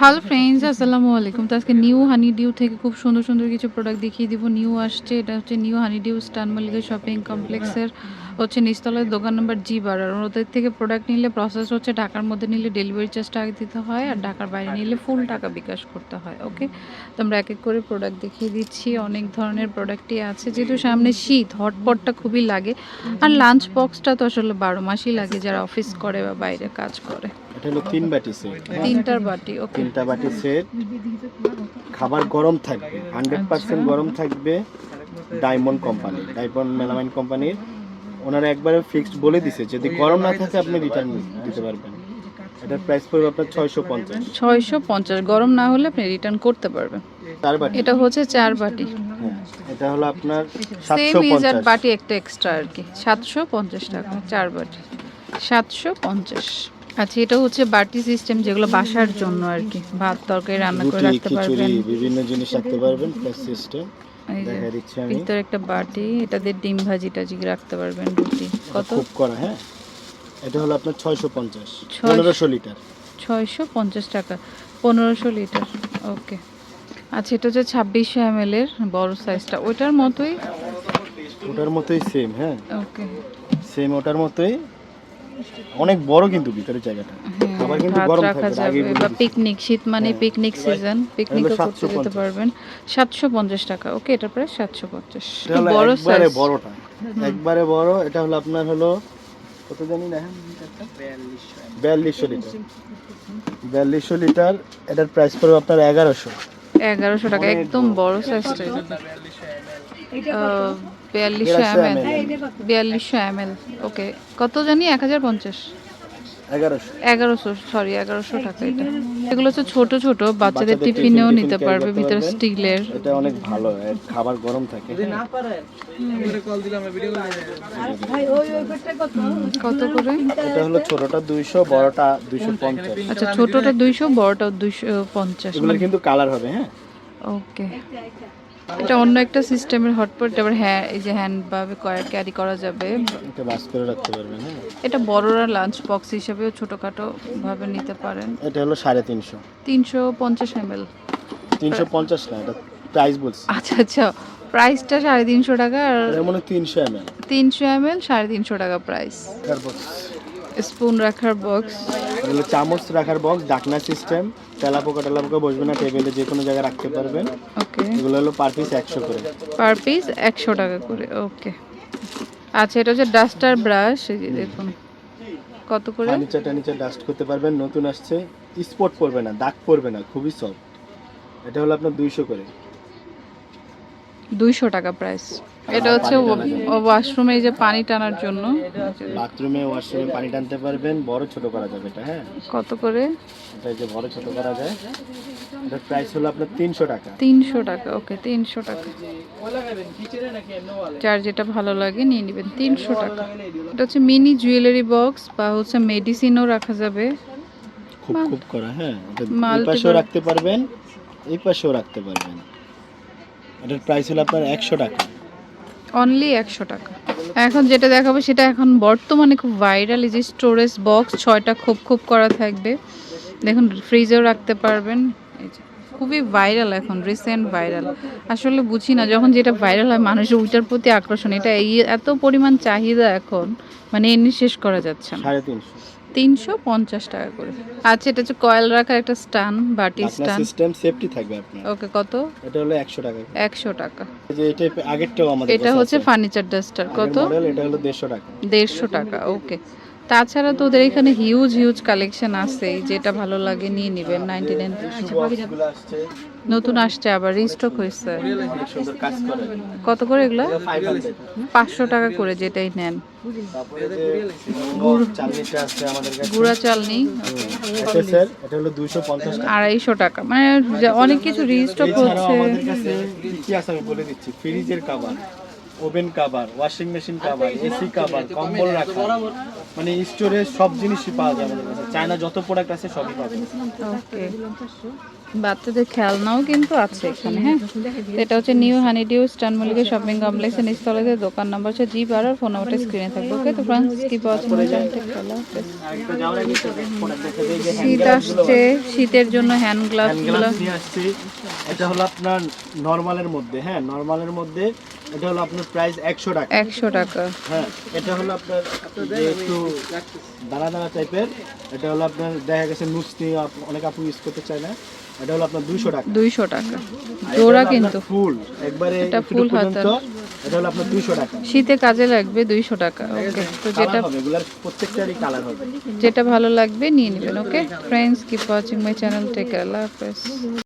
Hello friends আসসালামু আলাইকুম। তো আজকে নিউ হানি ডিউ থেকে খুব সুন্দর সুন্দর কিছু প্রোডাক্ট দেখিয়ে দিব। নিউ আসছে, এটা হচ্ছে নিউ হানি ডিউ স্টান মল্লিকা শপিং কমপ্লেক্সের হচ্ছে নিচতলার দোকান নাম্বার জি বার আর ওদের থেকে প্রোডাক্ট নিলে প্রসেস হচ্ছে ঢাকার মধ্যে নিলে ডেলিভারি চার্জটা আগে দিতে হয় আর ঢাকার বাইরে নিলে ফুল টাকা বিকাশ করতে হয় ওকে তো আমরা এক এক করে প্রোডাক্ট দেখিয়ে দিচ্ছি। অনেক ধরনের প্রোডাক্টই আছে। যেহেতু সামনে শীত, হটপটটা খুবই লাগে। আর লাঞ্চ বক্সটা তো আসলে বারো মাসই লাগে যারা অফিস করে বা বাইরে কাজ করে। এটা হলো তিন বাটি সেট তিনটার বাটি ওকে তিনটা বাটি সেট খাবার গরম থাকবে হান্ড্রেড পার্সেন্ট গরম থাকবে ডায়মন্ড কোম্পানি ডায়মন্ড মেলামাইন কোম্পানির ওনারা একবারে ফিক্সড বলে দিছে যদি গরম না থাকে আপনি রিটার্ন দিতে পারবেন। এটার প্রাইস পড়বে আপনার ছয়শো পঞ্চাশ। ছয়শো পঞ্চাশ গরম না হলে আপনি রিটার্ন করতে পারবেন। চার বাটি। এটা হচ্ছে চার বাটি। হ্যাঁ এটা হলো আপনার সেম সাতশো ইজ আর পঞ্চাশ বাটি একটা এক্সট্রা আর কি সাতশো পঞ্চাশ টাকা চার বাটি। সাতশো পঞ্চাশ। আচ্ছা এটা হচ্ছে বাটি সিস্টেম যেগুলো বাসার জন্য আর কি ভাত তরকারি রান্না করে রাখতে পারবেন। বিভিন্ন জিনিস রাখতে পারবেন প্লাস সিস্টেম দেখা দিচ্ছি আমি। ভিতরে একটা বাটি এটা দিয়ে ডিম ভাজি টাজি রাখতে পারবেন রুটি। কত? খুব করা হ্যাঁ? এটা হলো আপনার ছয়শো পঞ্চাশ। ছয়শ- পনেরোশো লিটার। ছয়শো পঞ্চাশ টাকা। পনেরোশো লিটার। ওকে। আচ্ছা এটা হচ্ছে ছাব্বিশশো এম এর বড় সাইজটা ওইটার মতোই? ওটার মতোই সেম হ্যাঁ। ওকে। সেম ওটার মতোই। অনেক বড় কিন্তু ভিতরে জায়গাটা। হ্যাঁ, খাবার কিন্তু গরম রাখা থাকবে আগে বা পিকনিক শীত মানে হ্যাঁ। পিকনিক সিজন পিকনিকও করতে যেতে পারবেন। সাতশো পঞ্চাশ টাকা ওকে এটা প্রায় সাতশো পঞ্চাশ। এটা হলো বড় একবারে সাইজ বড়টা একবারে বড় এটা হলো আপনার হলো কত জানি না বিয়াল্লিশশো লিটার। বিয়াল্লিশশো লিটার এটার প্রাইস পড়বে আপনার এগারোশো। এগারোশো টাকা একদম বড়। সাইজটা বিয়াল্লিশশো এম এল। বিয়াল্লিশশো এম এল। ওকে কত জানি? এক হাজার পঞ্চাশ। এগারোশো। এগারোশো সরি এগারোশো টাকা এটা। এগুলো হচ্ছে ছোট ছোট বাচ্চাদের বাচ্চাদের টিফিনেও নিতে পারবে ভিতরে স্টিলের। এটা অনেক ভালো খাবার গরম থাকে। কত? করে? এটা হলো ছোটটা দুইশো বড়টা দুইশো পঞ্চাশ। আচ্ছা ছোটটা দুইশো বড়টা দুইশো পঞ্চাশ। এগুলোর কিন্তু কালার হবে হ্যাঁ। ওকে। এটা অন্য একটা সিস্টেমের হটপট আবার হ্যাঁ এই যে হ্যান্ড ভাবে ক্যারি করা যাবে। এটা বাস করে রাখতে পারবেন হ্যাঁ? এটা বড়রা লাঞ্চ বক্স হিসেবেও ছোটখাটো ভাবে নিতে পারেন। এটা হলো সাড়ে তিনশো। তিনশো পঞ্চাশ এম এল তিনশো পঞ্চাশ না এটা প্রাইস বলছি। আচ্ছা আচ্ছা প্রাইসটা সাড়ে তিনশো টাকা আর মনে হয় তিনশো এম এল তিনশো এম এল সাড়ে তিনশো টাকা প্রাইস স্পুন রাখার বক্স চামচ রাখার বক্স ডাকনা সিস্টেম তেলাপোকা টেলাপোকা বসবে না টেবিলে যে কোনো জায়গায় রাখতে পারবেন। ওকে। এগুলো হলো পার পিস একশো করে। পার পিস একশো টাকা করে ওকে। আচ্ছা এটা হচ্ছে ডাস্টার ব্রাশ এই যে দেখুন। কত করে? ফার্নিচার টার্নিচার ডাস্ট করতে পারবেন নতুন আসছে। স্পট পড়বে না দাগ পড়বে না খুবই সফট। এটা হলো আপনার দুইশো করে। দুইশো টাকা প্রাইস এটা হচ্ছে ওয়াশরুমে এই যে পানি টানার জন্য। বাথরুমে ওয়াশরুমে পানি টানতে পারবেন বড় ছোট করা যাবে এটা হ্যাঁ? কত করে? এটা যে বড় ছোট করা যায়। এটার প্রাইস হলো আপনার তিনশো টাকা। তিনশো টাকা ওকে তিনশো টাকা। যার যেটা ভালো লাগে নিয়ে নেবেন তিনশো টাকা। এটা হচ্ছে মিনি জুয়েলারি বক্স বা হচ্ছে মেডিসিনও রাখা যাবে। খুব খুব করা হ্যাঁ। এটা এই পাশেও রাখতে পারবেন এই পাশেও রাখতে পারবেন। এটার প্রাইস হলো আপনার একশো টাকা। অনলি একশো টাকা। এখন যেটা দেখাবো সেটা এখন বর্তমানে খুব ভাইরাল এই যে স্টোরেজ বক্স ছয়টা খুব খুব করা থাকবে। দেখুন ফ্রিজেও রাখতে পারবেন। এই যে খুবই ভাইরাল এখন রিসেন্ট ভাইরাল আসলে বুঝি না যখন যেটা ভাইরাল হয় মানুষের ওইটার প্রতি আকর্ষণ। এটা এই এত পরিমাণ চাহিদা এখন মানে এমনি শেষ করা যাচ্ছে না। সাড়ে তিনশো। তিনশো পঞ্চাশ টাকা করে। আচ্ছা এটা হচ্ছে কয়েল রাখার একটা স্টান বাটি স্ট্যান্ড সিস্টেম সেফটি থাকবে আপনার। ওকে কত? এটা হলো একশো টাকা একশো টাকা। যে এটা আগেরটাও আমাদের এটা হচ্ছে ফার্নিচার ডাস্টার কত? এটা হলো দেড়শো টাকা। দেড়শো টাকা ওকে। তাছাড়া তো ওদের এখানে হিউজ হিউজ কালেকশন আছে যেটা ভালো লাগে নিয়ে নেবেন নাইনটি নাইন নতুন আসছে আবার রিস্টক হয়েছে। কত করে এগুলো? পাঁচশো টাকা করে যেটাই নেন। গুড় চালনি। স্যার এটা হলো দুইশো পঞ্চাশ টাকা। আড়াইশো টাকা। মানে অনেক কিছু রিস্টক হচ্ছে। কি আছে বলে দিচ্ছি। ফ্রিজের cover oven cover washing machine cover AC cover কম্বল রাখা। মানে স্টোরেজ সব জিনিসই পাওয়া যায় আমাদের কাছে চায়না যত প্রোডাক্ট আছে সবই পাবেন ওকে বাচ্চাদের খেলনাও কিন্তু আছে এখানে হ্যাঁ? এটা হচ্ছে নিউ হানিডিউ স্টান মল্লিকা শপিং কমপ্লেক্সের নিচতলাতে দোকান নাম্বার হচ্ছে জি বারো ফোন নাম্বারটা স্ক্রিনে থাকবে ওকে তো ফ্রেন্ডস কি পাওয়া শীত আসছে শীতের জন্য হ্যান্ড গ্লাভসগুলো। এটা হলো আপনার নরমালের মধ্যে হ্যাঁ? নরমালের মধ্যে এটা হলো আপনার প্রাইস একশো টাকা। একশো টাকা। হ্যাঁ এটা হলো আপনার একটু দানা দানা টাইপের এটা হলো আপনার দেখা গেছে নুসনি অনেক আপু ইউজ করতে চায় না এটা হলো আপনার দুইশো টাকা। দুইশো টাকা। জোড়া কিন্তু। ফুল একবারে এটা full হাতার। এটা হলো আপনার দুইশো টাকা। শীতে কাজে লাগবে দুইশো টাকা ওকে। তো যেটা হবে এগুলার প্রত্যেকটারই কালার হবে। যেটা ভালো লাগবে নিয়ে নেবেন okay? Friends keep watching my channel take care Allah হাফেজ।